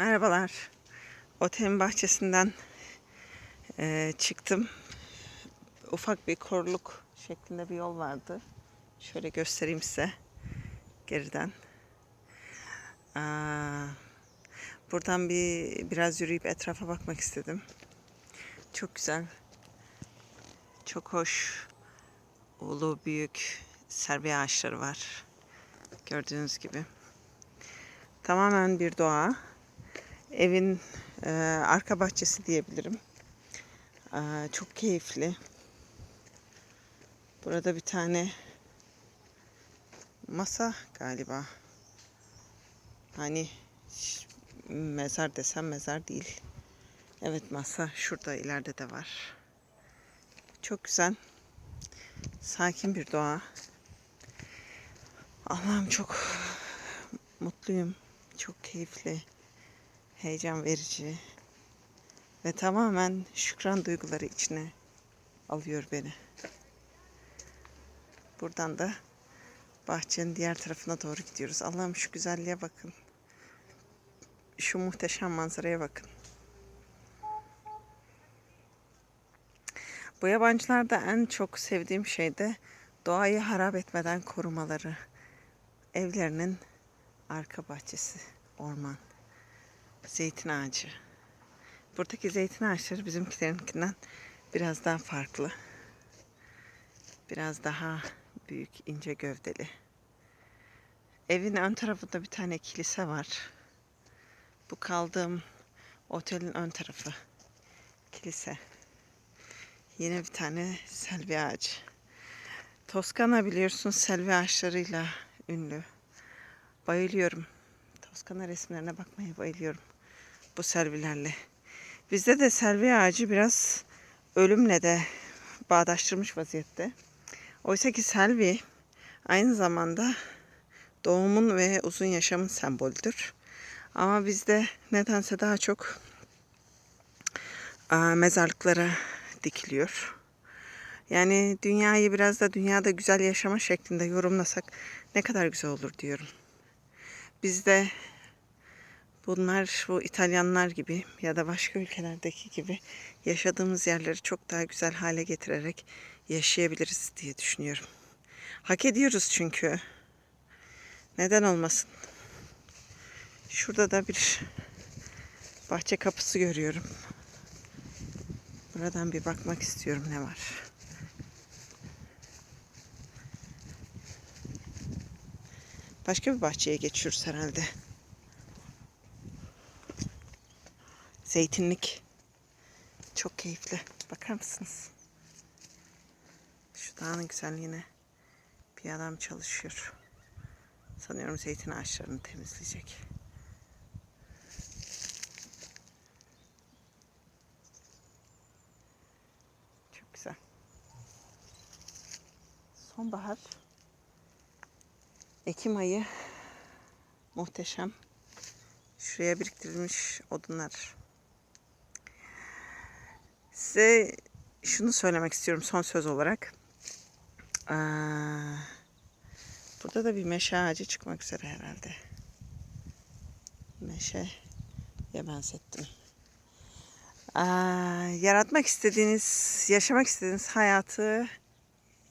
Merhabalar. Otelin bahçesinden eee, çıktım. Ufak bir koruluk şeklinde bir yol vardı. Şöyle göstereyim size geriden. Aa, buradan bir biraz yürüyüp etrafa bakmak istedim. Çok güzel. Çok hoş. Ulu büyük serbiye ağaçları var. Gördüğünüz gibi. Tamamen bir doğa. Evin e, arka bahçesi diyebilirim. Aa, çok keyifli. Burada bir tane masa galiba. Hani mezar desem mezar değil. Evet masa şurada ileride de var. Çok güzel. Sakin bir doğa. Allah'ım çok mutluyum. Çok keyifli. Heyecan verici. Ve tamamen şükran duyguları içine alıyor beni. Buradan da bahçenin diğer tarafına doğru gidiyoruz. Allah'ım şu güzelliğe bakın. Şu muhteşem manzaraya bakın. Bu yabancılarda en çok sevdiğim şey de doğayı harap etmeden korumaları. Evlerinin arka bahçesi, orman, zeytin ağacı. Buradaki zeytin ağaçları bizimkilerinkinden biraz daha farklı. Biraz daha büyük, ince gövdeli. Evin ön tarafında bir tane kilise var. Bu kaldığım otelin ön tarafı. Kilise. Yine bir tane selvi ağacı. Toskana biliyorsun selvi ağaçlarıyla ünlü. Bayılıyorum. Toskana resimlerine bakmaya bayılıyorum. Bu selvilerle. Bizde de selvi ağacı biraz ölümle de bağdaştırmış vaziyette. Oysa ki selvi aynı zamanda doğumun ve uzun yaşamın sembolüdür. Ama bizde nedense daha çok mezarlıklara dikiliyor. Yani dünyayı biraz da dünyada güzel yaşama şeklinde yorumlasak ne kadar güzel olur diyorum. Bizde bunlar bu İtalyanlar gibi ya da başka ülkelerdeki gibi yaşadığımız yerleri çok daha güzel hale getirerek yaşayabiliriz diye düşünüyorum. Hak ediyoruz çünkü. Neden olmasın? Şurada da bir bahçe kapısı görüyorum. Buradan bir bakmak istiyorum ne var. Başka bir bahçeye geçiyoruz herhalde. Zeytinlik. Çok keyifli. Bakar mısınız? Şu dağın güzelliğine bir adam çalışıyor. Sanıyorum zeytin ağaçlarını temizleyecek. Çok güzel. Sonbahar. Ekim ayı muhteşem. Şuraya biriktirilmiş odunlar. Size şunu söylemek istiyorum son söz olarak. Aa, burada da bir meşe ağacı çıkmak üzere herhalde. Meşeye benzettim. Aa, yaratmak istediğiniz, yaşamak istediğiniz hayatı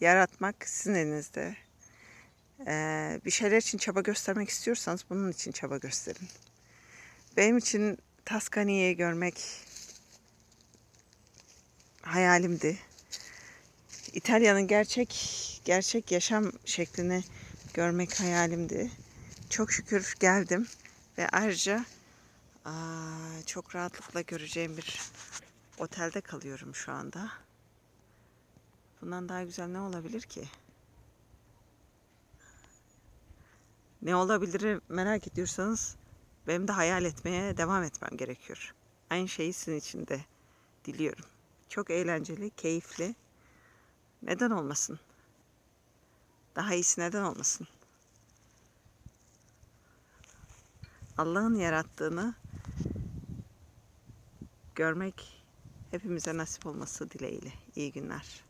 yaratmak sizin elinizde. Bir şeyler için çaba göstermek istiyorsanız bunun için çaba gösterin. Benim için Taskani'yi görmek hayalimdi. İtalya'nın gerçek gerçek yaşam şeklini görmek hayalimdi. Çok şükür geldim ve ayrıca çok rahatlıkla göreceğim bir otelde kalıyorum şu anda. Bundan daha güzel ne olabilir ki? Ne olabilir merak ediyorsanız benim de hayal etmeye devam etmem gerekiyor. Aynı şeyi sizin için de diliyorum. Çok eğlenceli, keyifli. Neden olmasın? Daha iyisi neden olmasın? Allah'ın yarattığını görmek hepimize nasip olması dileğiyle. İyi günler.